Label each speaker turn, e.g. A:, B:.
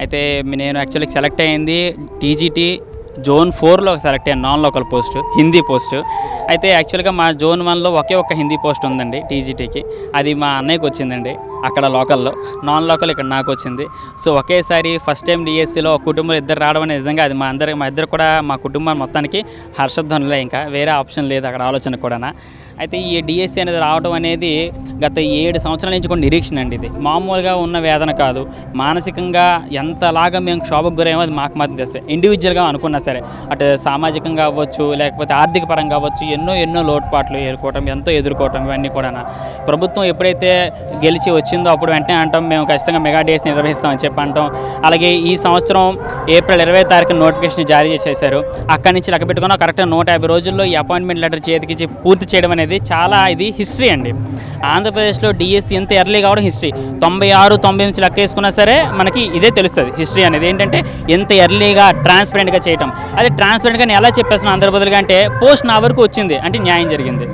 A: అయితే నేను actually select అయింది టీజీటీ జోన్ ఫోర్లో సెలెక్ట్ అయ్యాను non local post Hindi post అయితే యాక్చువల్గా మా జోన్ వన్లో ఒకే ఒక్క హిందీ పోస్ట్ ఉందండి టీజీటీకి. అది మా అన్నయ్యకి వచ్చిందండి అక్కడ లోకల్లో నాన్ లోకల్ ఇక్కడ నాకు వచ్చింది. సో ఒకేసారి ఫస్ట్ టైం డిఎస్సిలో ఒక కుటుంబం ఇద్దరు రావడం అనేది నిజంగా అది మా అందరి మా ఇద్దరు కూడా మా కుటుంబం మొత్తానికి హర్షధ్వనులే. ఇంకా వేరే ఆప్షన్ లేదు అక్కడ ఆలోచన కూడా అయితే ఈ డిఎస్సి అనేది రావడం అనేది గత ఏడు సంవత్సరాల నుంచి కూడా నిరీక్షణ అండి ఇది. మామూలుగా ఉన్న వేదన కాదు. మానసికంగా ఎంతలాగా మేము క్షోభకు గురయ్యామో అది మాకు మాత్రం తెలుసు. ఇండివిజువల్గా అనుకున్నా సరే సరే. అటు సామాజికంగా అవ్వచ్చు లేకపోతే ఆర్థిక పరంగా అవ్వచ్చు ఎన్నో ఎన్నో లోటుపాట్లు ఎదుర్కోవటం ఎంతో ఎదుర్కోవటం ఇవన్నీ కూడా ప్రభుత్వం ఎప్పుడైతే గెలిచి వచ్చిందో అప్పుడు వెంటనే అంటాం మేము ఖచ్చితంగా మెగా డేస్ నిర్వహిస్తామని చెప్పి అంటాం. అలాగే ఈ సంవత్సరం ఏప్రిల్ ఇరవై తారీఖు నోటిఫికేషన్ జారీ చేశారు అక్కడి నుంచి లెక్క పెట్టుకున్నా కరెక్ట్గా నూట యాభై రోజుల్లో ఈ అపాయింట్మెంట్ లెటర్ చేతికిచ్చి పూర్తి చేయడం అనేది చాలా ఇది హిస్టరీ అండి. ఆంధ్రప్రదేశ్లో డిఎస్సి ఎంత ఎర్లీ కావడం హిస్టరీ. తొంభై ఆరు తొంభై నుంచి లెక్క వేసుకున్నా సరే మనకి ఇదే తెలుస్తుంది. హిస్టరీ అనేది ఏంటంటే ఎంత ఎర్లీగా ట్రాన్స్పరెంట్గా చేయటం. అది ట్రాన్స్పరెంట్గా నేను ఎలా చెప్పేస్తున్నాను అందరి బదులుగా అంటే పోస్ట్ నా వరకు వచ్చింది అంటే న్యాయం జరిగింది.